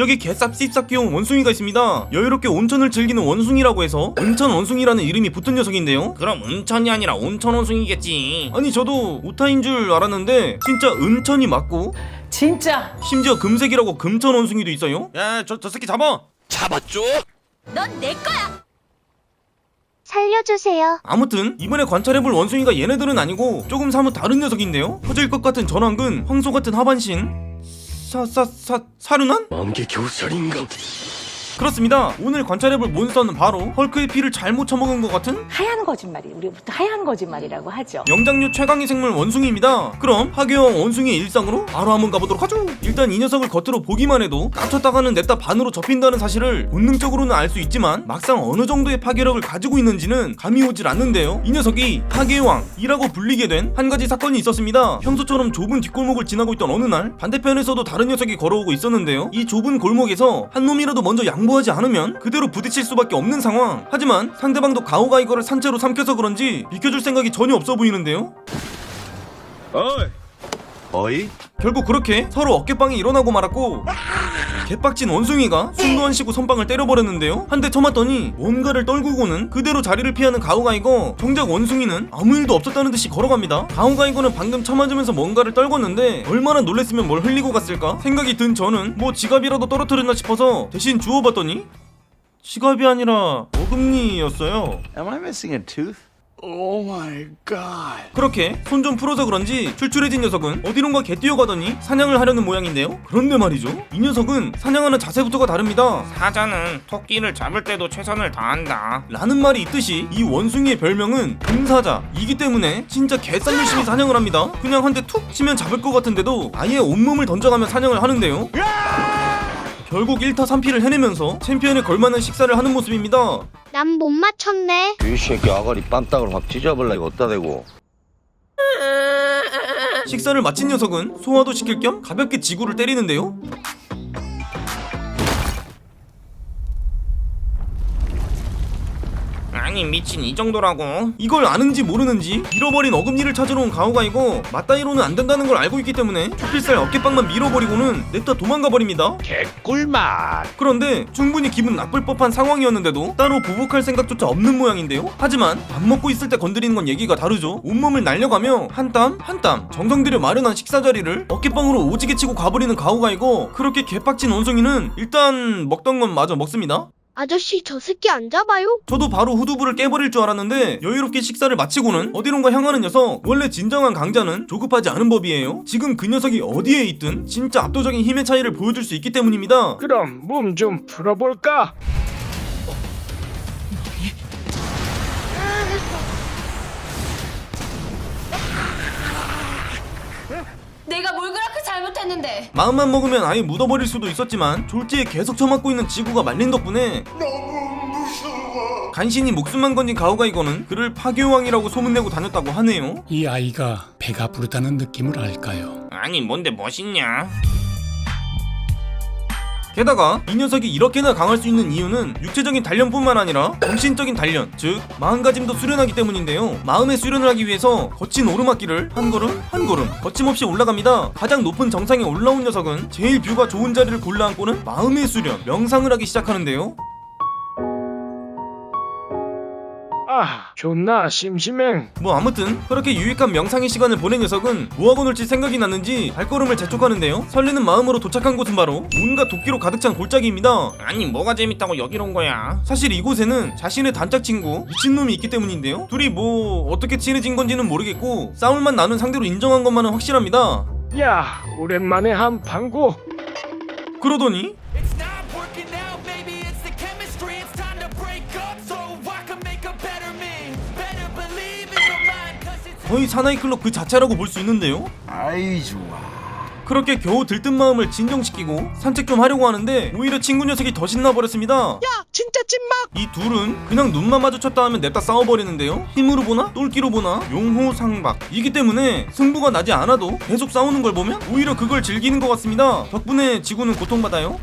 여기 개쌉 씹쌉 귀여운 원숭이가 있습니다. 여유롭게 온천을 즐기는 원숭이라고 해서 온천 원숭이라는 이름이 붙은 녀석인데요. 그럼 은천이 아니라 온천 원숭이겠지. 아니 저도 오타인 줄 알았는데 진짜 은천이 맞고 진짜 심지어 금색이라고 금천 원숭이도 있어요. 야저 저 새끼 잡아. 잡았죠? 넌 내 거야. 살려주세요. 아무튼 이번에 관찰해볼 원숭이가 얘네들은 아니고 조금 사뭇 다른 녀석인데요. 터질 것 같은 전완근, 황소 같은 하반신, 사 사 사 사륜한? 만개 교살인가 그렇습니다. 오늘 관찰해볼 몬스터는 바로 헐크의 피를 잘못 처먹은 것 같은 하얀 거짓말이 우리 보통 하얀 거짓말이라고 하죠. 영장류 최강의 생물 원숭이입니다. 그럼 하계왕 원숭이의 일상으로 바로 한번 가보도록 하죠. 일단 이 녀석을 겉으로 보기만 해도 깝쳤다가는 냅다 반으로 접힌다는 사실을 본능적으로는 알 수 있지만 막상 어느 정도의 파괴력을 가지고 있는지는 감이 오질 않는데요. 이 녀석이 하계왕이라고 불리게 된 한 가지 사건이 있었습니다. 평소처럼 좁은 뒷골목을 지나고 있던 어느 날 반대편에서도 다른 녀석이 걸어오고 있었는데요. 이 좁은 골목에서 한 놈이라도 먼저 양보 하지 않으면 그대로 부딪힐 수밖에 없는 상황. 하지만 상대방도 가오가 이거를 산채로 삼켜서 그런지 비켜줄 생각이 전혀 없어 보이는데요. 어이? 결국 그렇게 서로 어깨빵이 일어나고 말았고 개빡친 원숭이가 숨도 안 쉬고 선빵을 때려버렸는데요. 한 대 쳐맞더니 뭔가를 떨구고는 그대로 자리를 피하는 가오가이거 정작 원숭이는 아무 일도 없었다는 듯이 걸어갑니다. 가오가이거는 방금 쳐맞으면서 뭔가를 떨궜는데 얼마나 놀랬으면 뭘 흘리고 갔을까 생각이 든 저는 뭐 지갑이라도 떨어뜨렸나 싶어서 대신 주워봤더니 지갑이 아니라 어금니였어요. Am I missing a tooth? Oh my god. 그렇게 손 좀 풀어서 그런지 출출해진 녀석은 어디론가 개뛰어가더니 사냥을 하려는 모양인데요. 그런데 말이죠. 이 녀석은 사냥하는 자세부터가 다릅니다. 사자는 토끼를 잡을 때도 최선을 다한다. 라는 말이 있듯이 이 원숭이의 별명은 금사자이기 때문에 진짜 개싸 열심히 사냥을 합니다. 그냥 한 대 툭 치면 잡을 것 같은데도 아예 온몸을 던져가며 사냥을 하는데요. 결국 1타 3피를 해내면서 챔피언에 걸맞는 식사를 하는 모습입니다. 난 못 맞췄네. 이 새끼 아가리 빰딱을 확 찢어버려 이거 어디다 대고 식사를 마친 녀석은 소화도 시킬 겸 가볍게 지구를 때리는데요. 아니 미친 이 정도라고? 이걸 아는지 모르는지 잃어버린 어금니를 찾으러 온 가오가이고 맞다이로는 안 된다는 걸 알고 있기 때문에 필살 어깨빵만 밀어버리고는 냅다 도망가 버립니다. 개꿀맛 그런데 충분히 기분 나쁠 법한 상황이었는데도 따로 보복할 생각조차 없는 모양인데요. 하지만 밥 먹고 있을 때 건드리는 건 얘기가 다르죠. 온몸을 날려가며 한 땀 한 땀 정성 들여 마련한 식사 자리를 어깨빵으로 오지게 치고 가버리는 가오가이고 그렇게 개빡친 원숭이는 일단 먹던 건 마저 먹습니다. 아저씨 저 새끼 안 잡아요? 저도 바로 후두부를 깨버릴 줄 알았는데 여유롭게 식사를 마치고는 어디론가 향하는 녀석 원래 진정한 강자는 조급하지 않은 법이에요 지금 그 녀석이 어디에 있든 진짜 압도적인 힘의 차이를 보여줄 수 있기 때문입니다 그럼 몸 좀 풀어볼까? 했는데? 마음만 먹으면 아예 묻어버릴 수도 있었지만 졸지에 계속 처맞고 있는 지구가 말린 덕분에 간신히 목숨만 건진 가오가 이거는 그를 파괴왕이라고 소문내고 다녔다고 하네요 이 아이가 배가 부르다는 느낌을 알까요? 아니 뭔데 멋있냐? 게다가 이 녀석이 이렇게나 강할 수 있는 이유는 육체적인 단련뿐만 아니라 정신적인 단련, 즉 마음가짐도 수련하기 때문인데요. 마음의 수련을 하기 위해서 거친 오르막길을 한 걸음 한 걸음 거침없이 올라갑니다. 가장 높은 정상에 올라온 녀석은 제일 뷰가 좋은 자리를 골라 앉고는 마음의 수련, 명상을 하기 시작하는데요. 아, 존나 심심해. 뭐 아무튼 그렇게 유익한 명상의 시간을 보낸 녀석은 뭐하고 놀지 생각이 났는지 발걸음을 재촉하는데요. 설레는 마음으로 도착한 곳은 바로 온갖 도끼로 가득 찬 골짜기입니다. 아니 뭐가 재밌다고 여기로 온 거야? 사실 이곳에는 자신의 단짝 친구 미친놈이 있기 때문인데요. 둘이 뭐 어떻게 친해진 건지는 모르겠고 싸움만 나눈 상대로 인정한 것만은 확실합니다. 야, 오랜만에 한 방구. 그러더니 거의 사나이 클럽 그 자체라고 볼 수 있는데요. 아이 좋아 그렇게 겨우 들뜬 마음을 진정시키고 산책 좀 하려고 하는데 오히려 친구 녀석이 더 신나버렸습니다. 야 진짜 찐막! 이 둘은 그냥 눈만 마주쳤다 하면 냅다 싸워버리는데요. 힘으로 보나 똘끼로 보나 용호상박 이기 때문에 승부가 나지 않아도 계속 싸우는 걸 보면 오히려 그걸 즐기는 것 같습니다. 덕분에 지구는 고통받아요.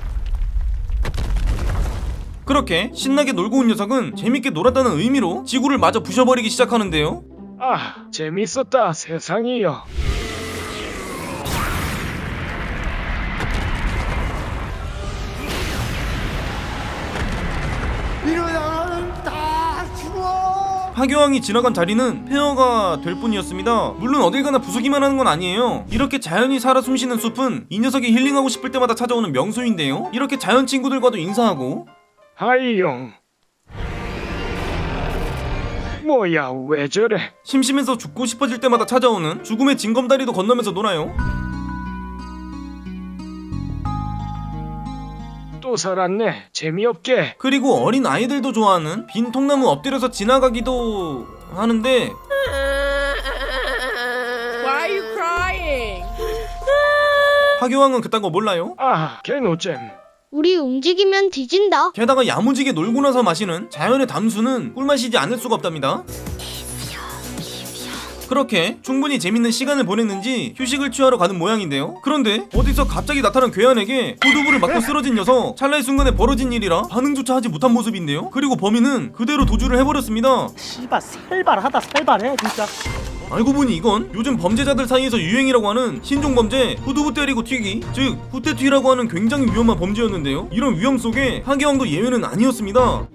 그렇게 신나게 놀고 온 녀석은 재밌게 놀았다는 의미로 지구를 마저 부셔버리기 시작하는데요. 아, 재밌었다, 세상이요. 화교왕이 지나간 자리는 폐허가 될 뿐이었습니다. 물론 어딜 가나 부수기만 하는 건 아니에요. 이렇게 자연이 살아 숨쉬는 숲은 이 녀석이 힐링하고 싶을 때마다 찾아오는 명소인데요. 이렇게 자연 친구들과도 인사하고 하이용, 뭐야, 왜 저래? 심심해서 죽고 싶어질 때마다 찾아오는 죽음의 징검다리도 건너면서 놀아요. 또 살았네. 재미없게. 그리고 어린 아이들도 좋아하는 빈 통나무 엎드려서 지나가기도 하는데 Why are you crying? 하교왕은 그딴 거 몰라요. 아, 개노잼. 우리 움직이면 뒤진다. 게다가 야무지게 놀고 나서 마시는 자연의 담수는 꿀마시지 않을 수가 없답니다. 그렇게 충분히 재밌는 시간을 보냈는지 휴식을 취하러 가는 모양인데요. 그런데 어디서 갑자기 나타난 괴한에게 후두부를 맞고 쓰러진 녀석 찰나의 순간에 벌어진 일이라 반응조차 하지 못한 모습인데요. 그리고 범인은 그대로 도주를 해버렸습니다. 씨발 살발하다 살발해 진짜 알고 보니 이건 요즘 범죄자들 사이에서 유행이라고 하는 신종 범죄 후두부 때리고 튀기 즉 후떼튀라고 하는 굉장히 위험한 범죄였는데요. 이런 위험 속에 하기왕도 예외는 아니었습니다.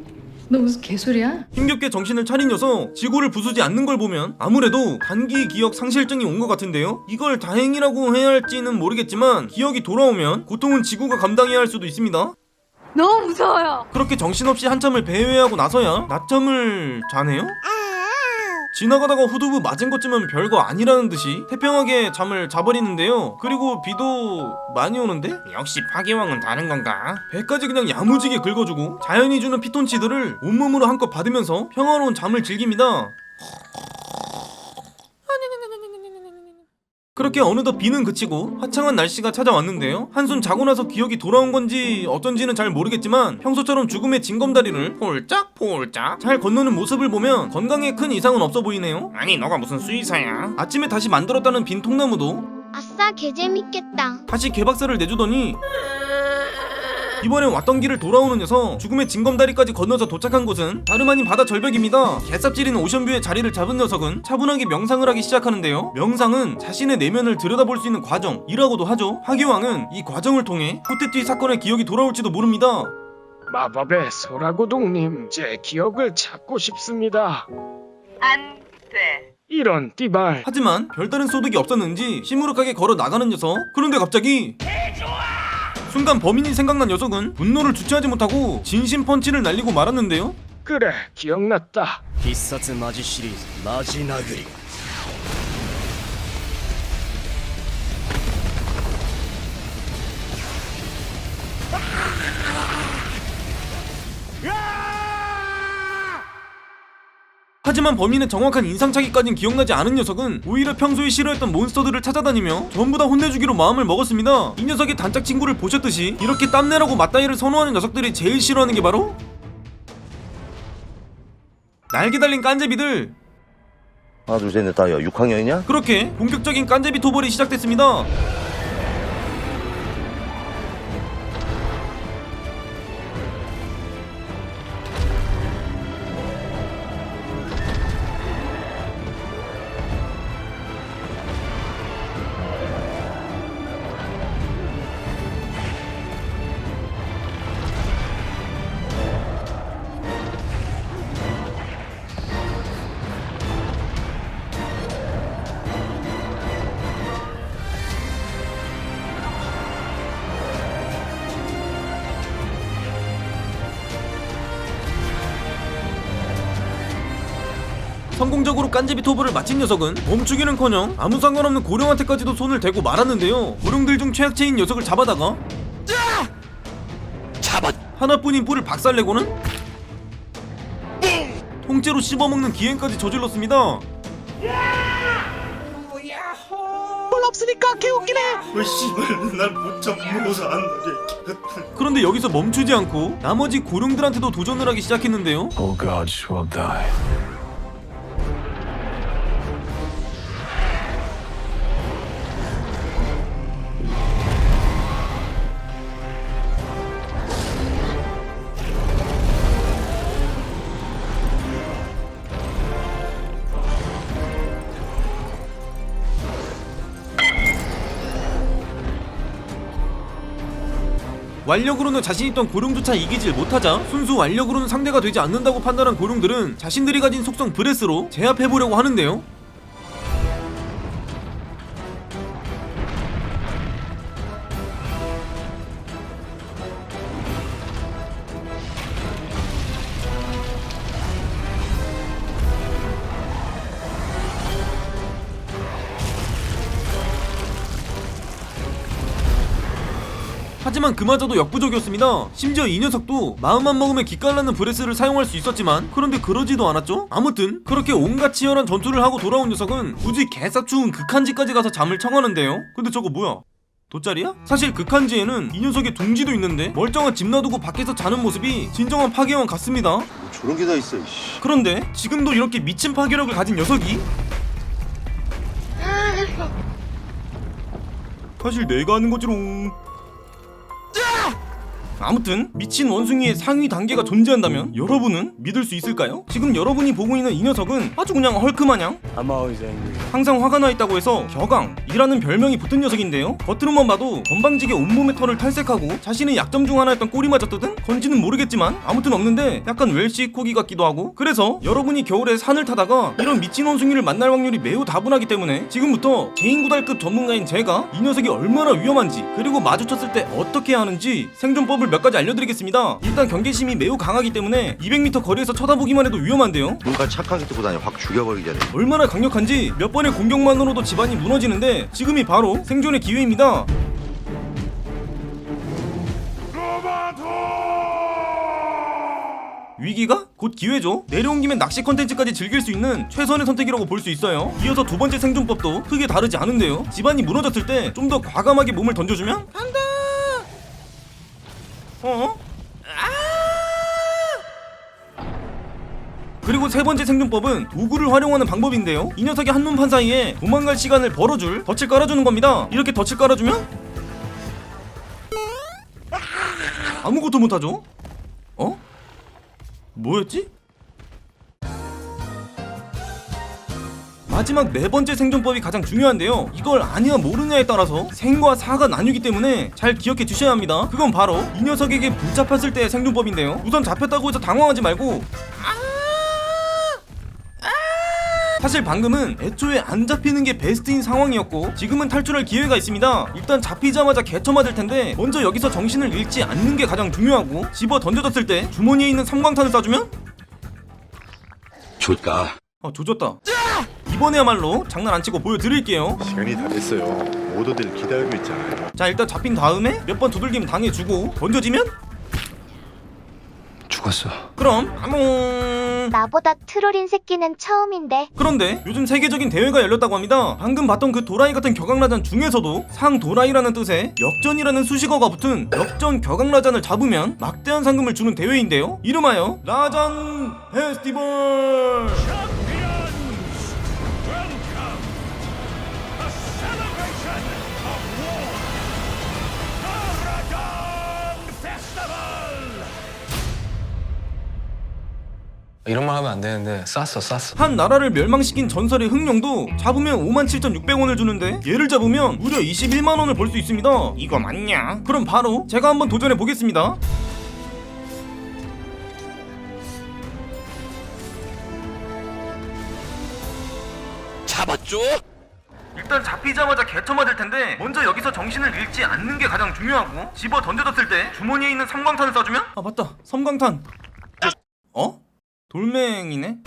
너 무슨 개소리야? 힘겹게 정신을 차린 녀석 지구를 부수지 않는 걸 보면 아무래도 단기 기억 상실증이 온 것 같은데요 이걸 다행이라고 해야 할지는 모르겠지만 기억이 돌아오면 고통은 지구가 감당해야 할 수도 있습니다 너무 무서워요. 그렇게 정신없이 한참을 배회하고 나서야 낮잠을 자네요? 지나가다가 후두부 맞은 것쯤은 별거 아니라는 듯이 태평하게 잠을 자버리는데요 그리고 비도 많이 오는데? 역시 파기왕은 다른 건가? 배까지 그냥 야무지게 긁어주고 자연이 주는 피톤치드를 온몸으로 한껏 받으면서 평화로운 잠을 즐깁니다. 그렇게 어느덧 비는 그치고 화창한 날씨가 찾아왔는데요. 한숨 자고 나서 기억이 돌아온 건지 어쩐지는 잘 모르겠지만 평소처럼 죽음의 징검다리를 폴짝 폴짝 잘 건너는 모습을 보면 건강에 큰 이상은 없어 보이네요. 아니 너가 무슨 수의사야? 아침에 다시 만들었다는 빈 통나무도 아싸, 개재밌겠다. 다시 개박살을 내주더니 이번엔 왔던 길을 돌아오는 녀석. 죽음의 징검다리까지 건너서 도착한 곳은 다름 아닌 바다 절벽입니다. 개삽질인 오션뷰에 자리를 잡은 녀석은 차분하게 명상을 하기 시작하는데요. 명상은 자신의 내면을 들여다볼 수 있는 과정이라고도 하죠. 하기왕은 이 과정을 통해 후테튀 사건의 기억이 돌아올지도 모릅니다. 마법의 소라고동님, 제 기억을 찾고 싶습니다. 안 돼. 이런 띠발. 하지만 별다른 소득이 없었는지 시무룩하게 걸어 나가는 녀석. 그런데 갑자기 순간 범인이 생각난 녀석은 분노를 주체하지 못하고 진심 펀치를 날리고 말았는데요 그래, 기억났다. 必殺マジシリーズマジ殴り 하지만 범인의 정확한 인상착의까진 기억나지 않은 녀석은 오히려 평소에 싫어했던 몬스터들을 찾아다니며 전부 다 혼내주기로 마음을 먹었습니다. 이 녀석의 단짝 친구를 보셨듯이 이렇게 땀내라고 맞다이를 선호하는 녀석들이 제일 싫어하는 게 바로 날개 달린 깐제비들 하나 둘셋넷 다야 6학년이냐? 그렇게 본격적인 깐제비 토벌이 시작됐습니다. 성공적으로 깐제비 토벌을 마친 녀석은 멈추기는커녕 아무 상관없는 고령한테까지도 손을 대고 말았는데요. 고령들 중 최악체인 녀석을 잡아다가 잡아 하나뿐인 뿔을 박살내고는 통째로 씹어먹는 기행까지 저질렀습니다. 그런데 여기서 멈추지 않고 나머지 고령들한테도 도전을 하기 시작했는데요. All gods will die. 완력으로는 자신 있던 고룡조차 이기질 못하자 순수 완력으로는 상대가 되지 않는다고 판단한 고룡들은 자신들이 가진 속성 브레스로 제압해보려고 하는데요. 하지만 그마저도 역부족이었습니다. 심지어 이 녀석도 마음만 먹으면 기깔나는 브레스를 사용할 수 있었지만 그런데 그러지도 않았죠? 아무튼 그렇게 온갖 치열한 전투를 하고 돌아온 녀석은 굳이 개싹추운 극한지까지 가서 잠을 청하는데요. 근데 저거 뭐야? 돗자리야? 사실 극한지에는 이 녀석의 둥지도 있는데 멀쩡한 집 놔두고 밖에서 자는 모습이 진정한 파괴왕 같습니다. 저런 게 다 있어, 이씨. 그런데 지금도 이렇게 미친 파괴력을 가진 녀석이 사실 내가 하는 거지롱 아무튼 미친 원숭이의 상위 단계가 존재한다면 여러분은 믿을 수 있을까요? 지금 여러분이 보고 있는 이 녀석은 아주 그냥 헐크마냥. 항상 화가 나 있다고 해서 격앙이라는 별명이 붙은 녀석인데요. 겉으로만 봐도 건방지게 온몸의 털을 탈색하고 자신의 약점 중 하나였던 꼬리마저 뜯은 건지는 모르겠지만 아무튼 없는데 약간 웰시 코기 같기도 하고 그래서 여러분이 겨울에 산을 타다가 이런 미친 원숭이를 만날 확률이 매우 다분하기 때문에 지금부터 개인 구달급 전문가인 제가 이 녀석이 얼마나 위험한지 그리고 마주쳤을 때 어떻게 하는지 생존법을 몇 가지 알려드리겠습니다. 일단 경계심이 매우 강하기 때문에 200m 거리에서 쳐다보기만 해도 위험한데요. 뭔가 착하게 듣고 다녀. 확 죽여버리기 전에. 얼마나 강력한지 몇 번의 공격만으로도 집안이 무너지는데 지금이 바로 생존의 기회입니다. 위기가 곧 기회죠. 내려온 김에 낚시 컨텐츠까지 즐길 수 있는 최선의 선택이라고 볼 수 있어요. 이어서 두 번째 생존법도 크게 다르지 않은데요. 집안이 무너졌을 때 좀 더 과감하게 몸을 던져주면 간다. 어? 그리고 세 번째 생존법은 도구를 활용하는 방법인데요. 이 녀석이 한눈 판 사이에 도망갈 시간을 벌어줄 덫을 깔아주는 겁니다. 이렇게 덫을 깔아주면 아무것도 못하죠. 어? 뭐였지? 마지막 네 번째 생존법이 가장 중요한데요. 이걸 아냐 모르냐에 따라서 생과 사가 나뉘기 때문에 잘 기억해 주셔야 합니다. 그건 바로 이 녀석에게 붙잡혔을 때의 생존법인데요. 우선 잡혔다고 해서 당황하지 말고 사실 방금은 애초에 안 잡히는 게 베스트인 상황이었고 지금은 탈출할 기회가 있습니다. 일단 잡히자마자 개쳐 맞을 텐데 먼저 여기서 정신을 잃지 않는 게 가장 중요하고 집어 던져졌을 때 주머니에 있는 삼광탄을 쏴주면 좋다. 어 조졌다. 이번에야말로 장난 안 치고 보여드릴게요. 시간이 다 됐어요. 모두들 기다리고 있잖아요. 자 일단 잡힌 다음에 몇 번 두들김 당해주고 던져지면 죽었어. 그럼 아몽 나보다 트롤인 새끼는 처음인데. 그런데 요즘 세계적인 대회가 열렸다고 합니다. 방금 봤던 그 도라이 같은 격앙라잔 중에서도 상 도라이라는 뜻의 역전이라는 수식어가 붙은 역전 격앙라잔을 잡으면 막대한 상금을 주는 대회인데요. 이름하여 라잔 페스티벌. 이런 말 하면 안 되는데 쌌어 쌌어. 한 나라를 멸망시킨 전설의 흑룡도 잡으면 57,600원을 주는데 얘를 잡으면 무려 21만 원을 벌 수 있습니다. 이거 맞냐? 그럼 바로 제가 한번 도전해 보겠습니다. 잡았죠? 일단 잡히자마자 개쳐 맞을 텐데 먼저 여기서 정신을 잃지 않는 게 가장 중요하고 집어 던져졌을 때 주머니에 있는 섬광탄을 쏴주면 아 맞다 섬광탄 어? 돌멩이네?